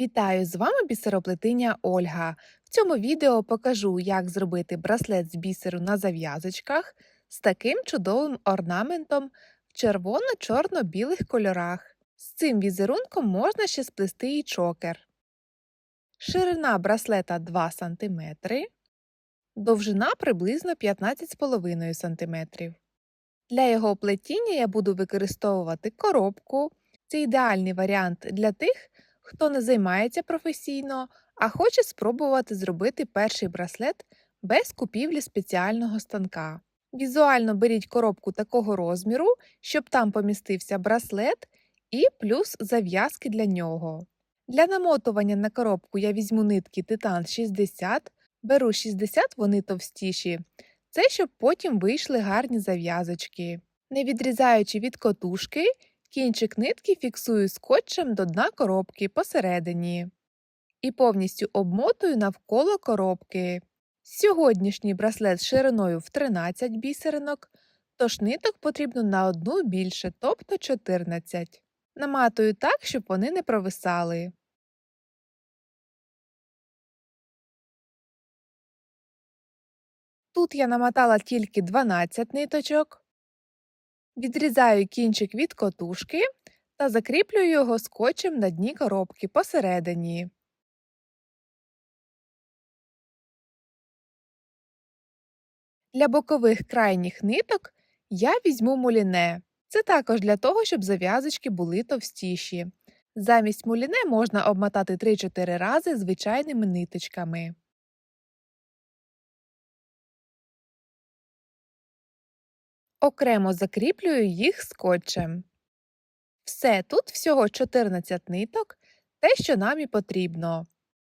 Вітаю! З вами бісероплетиня Ольга. В цьому відео покажу, як зробити браслет з бісеру на зав'язочках з таким чудовим орнаментом в червоно-чорно-білих кольорах. З цим візерунком можна ще сплести і чокер. Ширина браслета 2 см, довжина приблизно 15,5 см. Для його плетіння я буду використовувати коробку. Це ідеальний варіант для тих, хто не займається професійно, а хоче спробувати зробити перший браслет без купівлі спеціального станка. Візуально беріть коробку такого розміру, щоб там помістився браслет і плюс зав'язки для нього. Для намотування на коробку я візьму нитки Титан 60, беру 60, вони товстіші. Це щоб потім вийшли гарні зав'язочки. Не відрізаючи від котушки, Кінчик нитки фіксую скотчем до дна коробки посередині і повністю обмотую навколо коробки. Сьогоднішній браслет шириною в 13 бісеринок, тож ниток потрібно на одну більше, тобто 14. Наматую так, щоб вони не провисали. Тут я намотала тільки 12 ниточок. Відрізаю кінчик від котушки та закріплюю його скотчем на дні коробки посередині. Для бокових крайніх ниток я візьму муліне. Це також для того, щоб зав'язочки були товстіші. Замість муліне можна обмотати 3-4 рази звичайними ниточками. Окремо закріплюю їх скотчем. Все, тут всього 14 ниток, те, що нам і потрібно.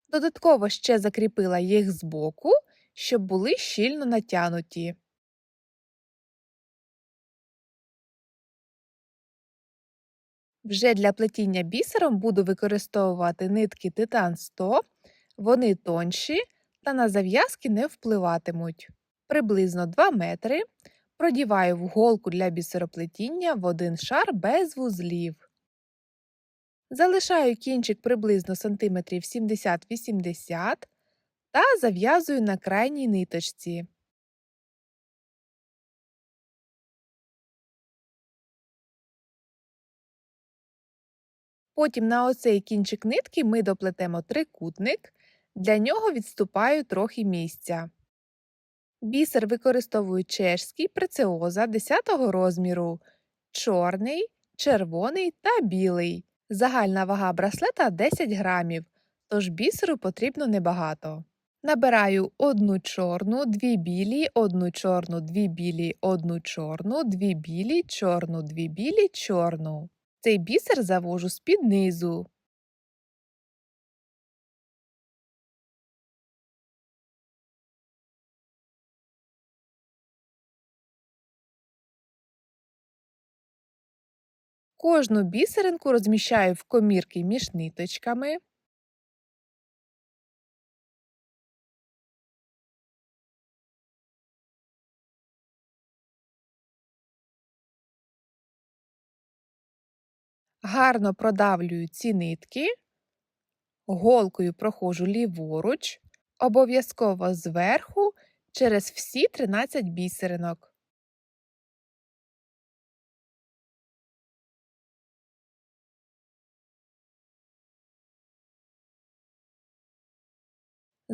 Додатково ще закріпила їх збоку, щоб були щільно натянуті. Вже для плетіння бісером буду використовувати нитки Титан 100, вони тонші та на зав'язки не впливатимуть. Приблизно 2 метри Продіваю в голку для бісероплетіння в один шар без вузлів. Залишаю кінчик приблизно сантиметрів 70-80 та зав'язую на крайній ниточці. Потім на оцей кінчик нитки ми доплетемо трикутник, для нього відступаю трохи місця. Бісер використовують чешський преціоза 10 розміру, чорний, червоний та білий. Загальна вага браслета 10 грамів, тож бісеру потрібно небагато. Набираю одну чорну, дві білі, одну чорну, дві білі, одну чорну, дві білі, чорну, дві білі, чорну. Цей бісер завожу з-під низу. Кожну бісеринку розміщаю в комірки між ниточками. Гарно продавлюю ці нитки, голкою проходжу ліворуч, обов'язково зверху через всі 13 бісеринок.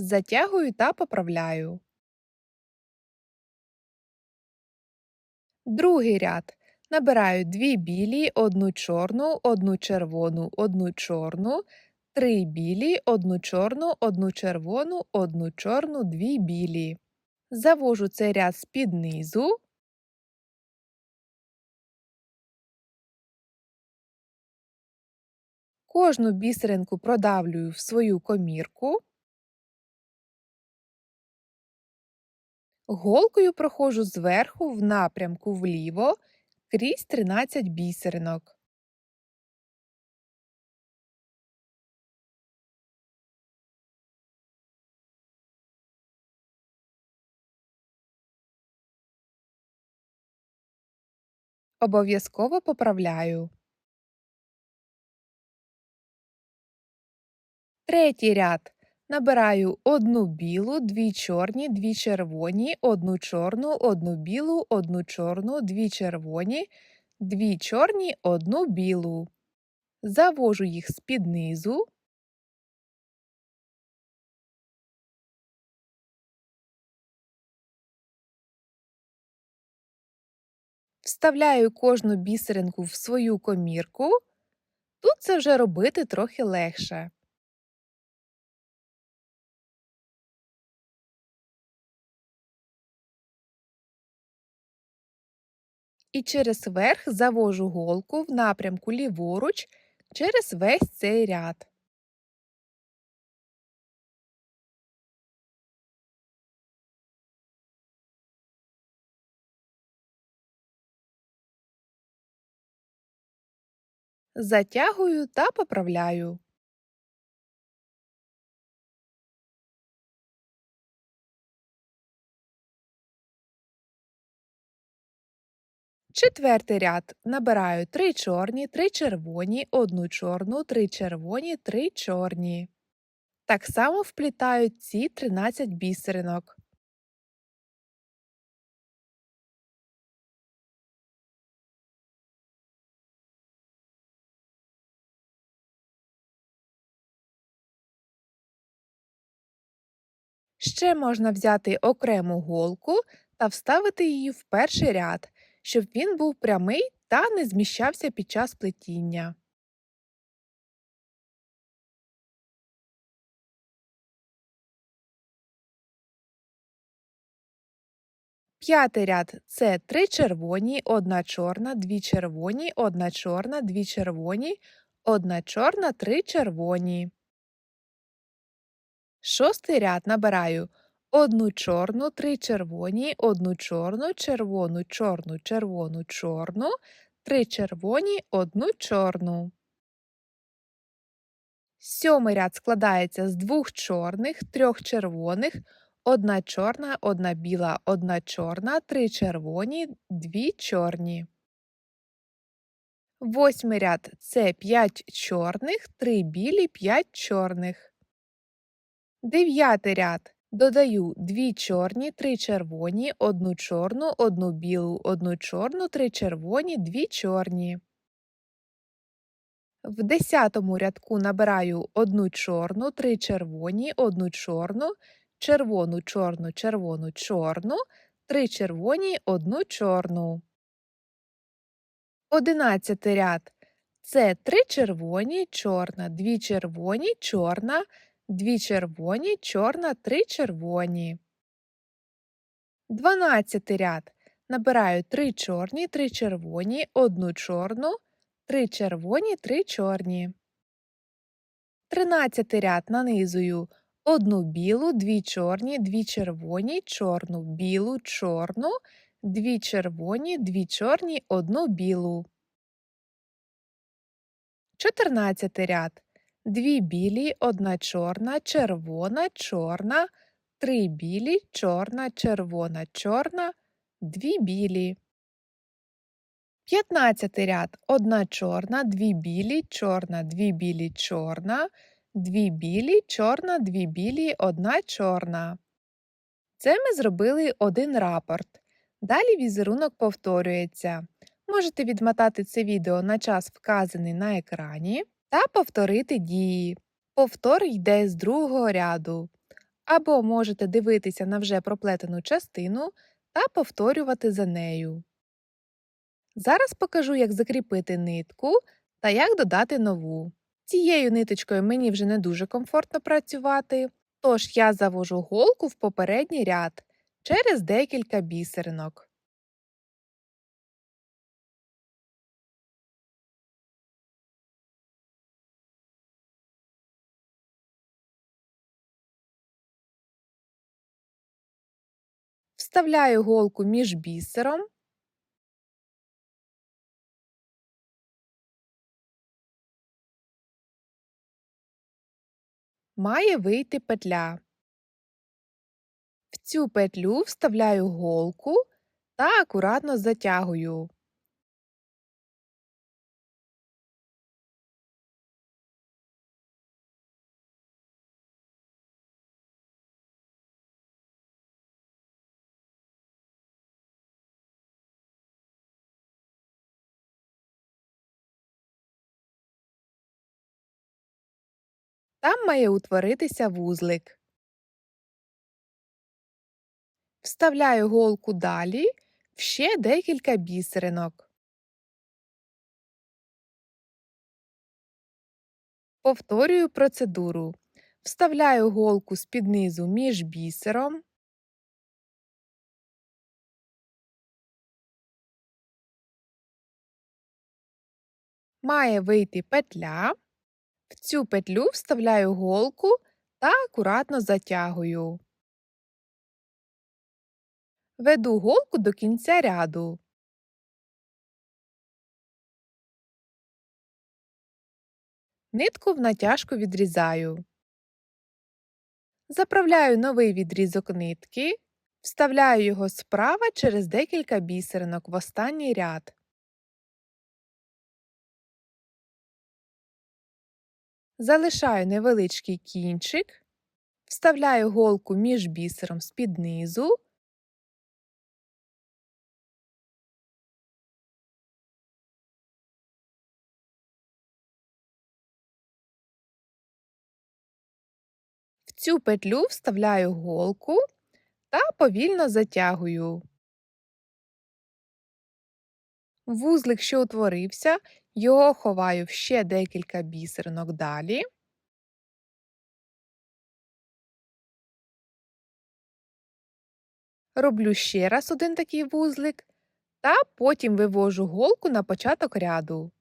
Затягую та поправляю. Другий ряд. Набираю дві білі, одну чорну, одну червону, одну чорну, три білі, одну чорну, одну червону, одну чорну, дві білі. Завожу цей ряд з-під низу. Кожну бісеринку продавлюю в свою комірку. Голкою проходжу зверху в напрямку вліво крізь 13 бісеринок. Обов'язково поправляю. Третій ряд. Набираю одну білу, дві чорні, дві червоні, одну чорну, одну білу, одну чорну, дві червоні, дві чорні, одну білу. Завожу їх з-під низу. Вставляю кожну бісеринку в свою комірку. Тут це вже робити трохи легше. І через верх завожу голку в напрямку ліворуч через весь цей ряд. Затягую та поправляю. Четвертий ряд. Набираю 3 чорні, 3 червоні, 1 чорну, 3 червоні, 3 чорні. Так само вплітаю ці 13 бісеринок. Ще можна взяти окрему голку та вставити її в перший ряд, щоб він був прямий та не зміщався під час плетіння. П'ятий ряд це три червоні, одна чорна, дві червоні, одна чорна, дві червоні, одна чорна, три червоні. Шостий ряд набираю одну чорну, три червоні, одну чорну, червону, чорну, червону, чорну, три червоні, одну чорну. Сьомий ряд складається з двох чорних, трьох червоних, одна чорна, одна біла, одна чорна, три червоні, дві чорні. Восьмий ряд це 5 чорних, 3 білі, 5 чорних. Дев'ятий ряд. Додаю 2 чорні, 3 червоні, одну чорну, одну білу, одну чорну, 3 червоні, 2 чорні. В десятому рядку набираю одну чорну, 3 червоні, одну чорну, червону, чорну, червону, чорну, 3 червоні, одну чорну. Одинадцятий ряд. Це 3 червоні, чорна, 2 червоні, чорна, Дві червоні, чорна, три червоні. Дванадцятий ряд. Набираю три чорні, три червоні, одну чорну, три червоні, три чорні. Тринадцятий ряд нанизую одну білу, дві чорні, дві червоні, чорну, білу, чорну, дві червоні, дві чорні, одну білу. Чотирнадцятий ряд. Дві білі, одна чорна, червона, чорна, три білі, чорна, червона, чорна, дві білі. П'ятнадцятий ряд одна чорна, дві білі, чорна, дві білі, чорна, дві білі, чорна, дві білі, одна чорна. Це ми зробили один рапорт. Далі візерунок повторюється. Можете відмотати це відео на час вказаний на екрані та повторити дії. Повтор йде з другого ряду. Або можете дивитися на вже проплетену частину та повторювати за нею. Зараз покажу, як закріпити нитку та як додати нову. Цією ниточкою мені вже не дуже комфортно працювати, тож я завожу голку в попередній ряд через декілька бісеринок. Вставляю голку між бісером. Має вийти петля. В цю петлю вставляю голку та акуратно затягую. Там має утворитися вузлик. Вставляю голку далі в ще декілька бісеринок. Повторюю процедуру. Вставляю голку з-під низу між бісером. Має вийти петля. В цю петлю вставляю голку та акуратно затягую. Веду голку до кінця ряду. Нитку в натяжку відрізаю. Заправляю новий відрізок нитки, вставляю його справа через декілька бісеринок в останній ряд. Залишаю невеличкий кінчик, вставляю голку між бісером з-під низу. В цю петлю вставляю голку та повільно затягую. Вузлик, що утворився, його ховаю в ще декілька бісеринок далі. Роблю ще раз один такий вузлик та потім вивожу голку на початок ряду.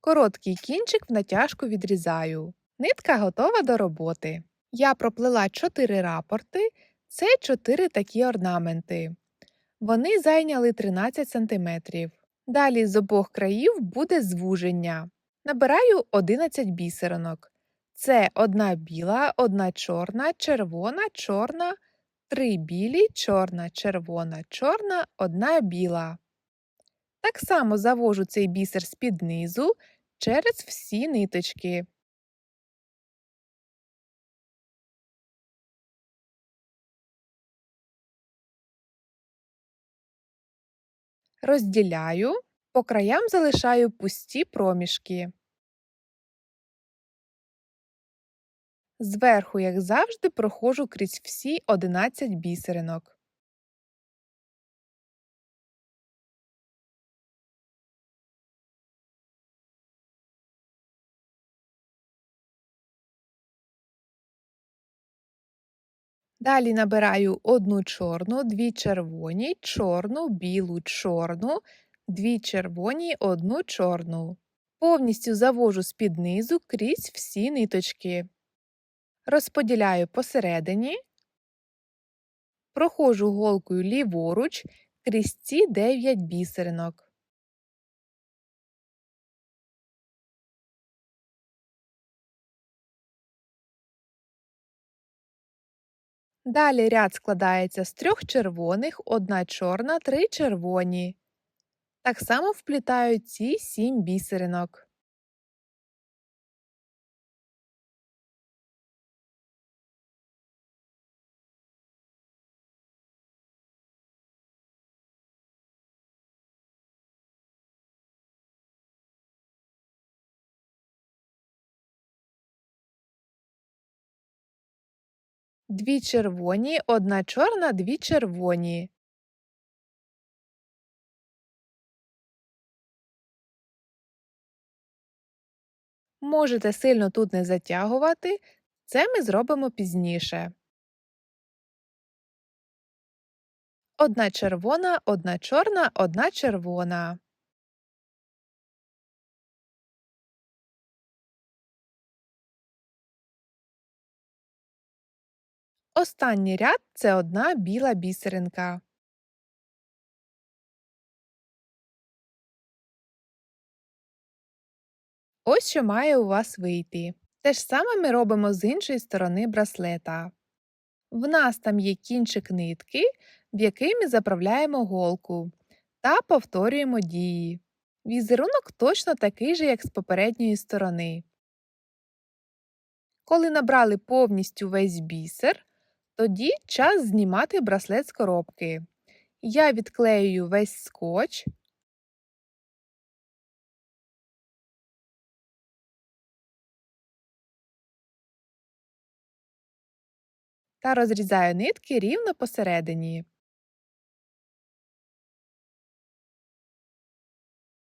Короткий кінчик в натяжку відрізаю. Нитка готова до роботи. Я проплела 4 рапорти, це 4 такі орнаменти. Вони зайняли 13 см. Далі з обох країв буде звуження. Набираю 11 бісеринок. Це одна біла, одна чорна, червона, чорна, три білі, чорна, червона, чорна, одна біла. Так само завожу цей бісер з-під низу через всі ниточки. Розділяю, по краям залишаю пусті проміжки. Зверху, як завжди, проходжу крізь всі 11 бісеринок. Далі набираю одну чорну, дві червоні, чорну, білу, чорну, дві червоні, одну чорну. Повністю завожу з-під низу крізь всі ниточки. Розподіляю посередині, проходжу голкою ліворуч крізь ці 9 бісеринок. Далі ряд складається з трьох червоних, одна чорна, три червоні. Так само вплітаю ці сім бісеринок. Дві червоні, одна чорна, дві червоні. Можете сильно тут не затягувати, це ми зробимо пізніше. Одна червона, одна чорна, одна червона. Останній ряд це одна біла бісеринка. Ось що має у вас вийти. Те ж саме ми робимо з іншої сторони браслета. В нас там є кінчик нитки, в який ми заправляємо голку, та повторюємо дії. Візерунок точно такий же, як з попередньої сторони. Коли набрали повністю весь бісер, тоді час знімати браслет з коробки. Я відклеюю весь скотч. Та розрізаю нитки рівно посередині.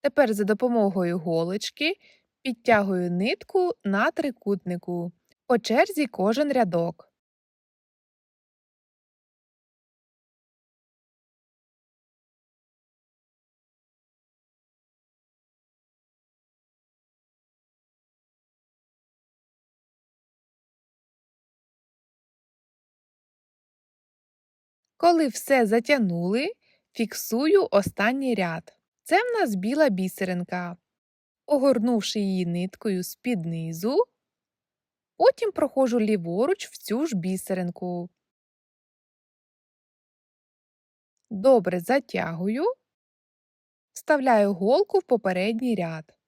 Тепер за допомогою голочки підтягую нитку на трикутнику по черзі кожен рядок. Коли все затягнули, фіксую останній ряд. Це в нас біла бісеринка. Огорнувши її ниткою з-під низу, потім проходжу ліворуч в цю ж бісеринку. Добре затягую, вставляю голку в попередній ряд.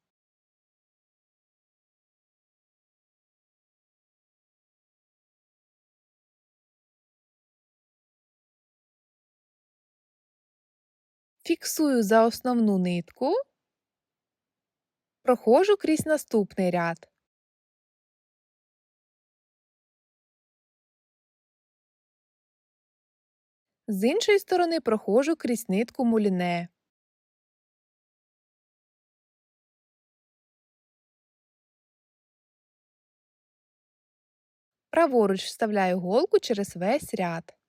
Фіксую за основну нитку, проходжу крізь наступний ряд. З іншої сторони проходжу крізь нитку муліне. Праворуч вставляю голку через весь ряд.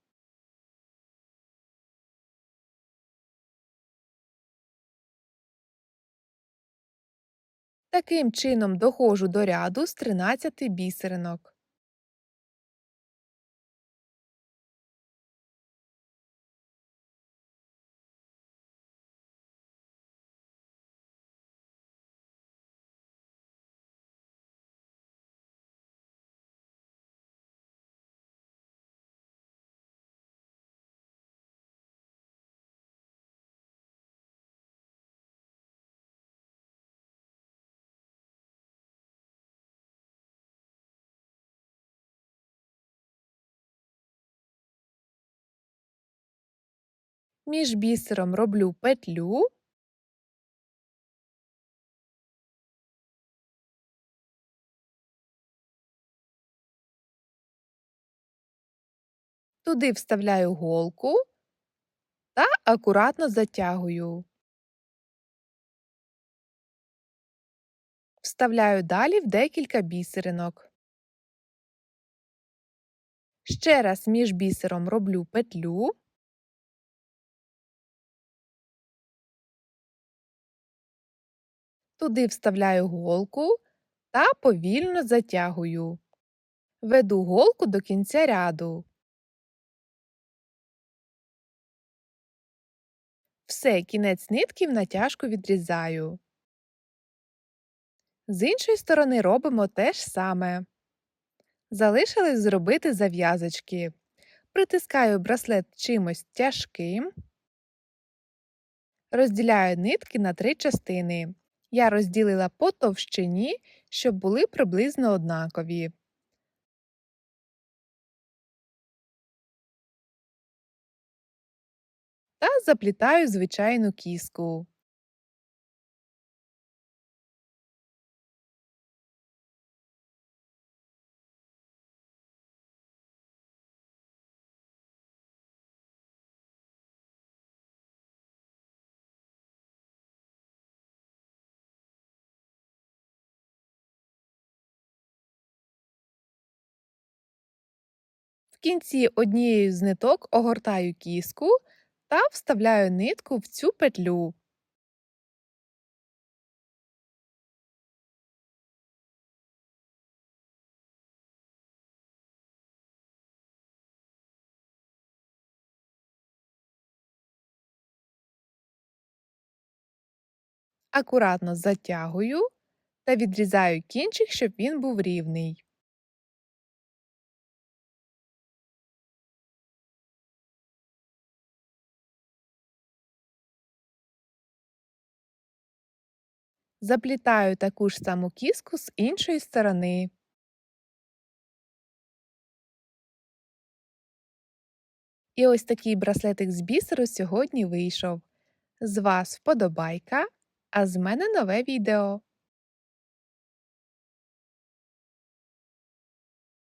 Таким чином доходжу до ряду з 13 бісеринок. Між бісером роблю петлю. Туди вставляю голку та акуратно затягую. Вставляю далі в декілька бісеринок. Ще раз між бісером роблю петлю. Туди вставляю голку та повільно затягую. Веду голку до кінця ряду. Все, кінець нитки в натяжку відрізаю. З іншої сторони робимо те ж саме. Залишилось зробити зав'язочки. Притискаю браслет чимось тяжким. Розділяю нитки на три частини. Я розділила по товщині, щоб були приблизно однакові. Та заплітаю звичайну кіску. Кінці однією з ниток огортаю кіску та вставляю нитку в цю петлю. Акуратно затягую та відрізаю кінчик, щоб він був рівний. Заплітаю таку ж саму кіску з іншої сторони. І ось такий браслетик з бісеру сьогодні вийшов. З вас вподобайка, а з мене нове відео.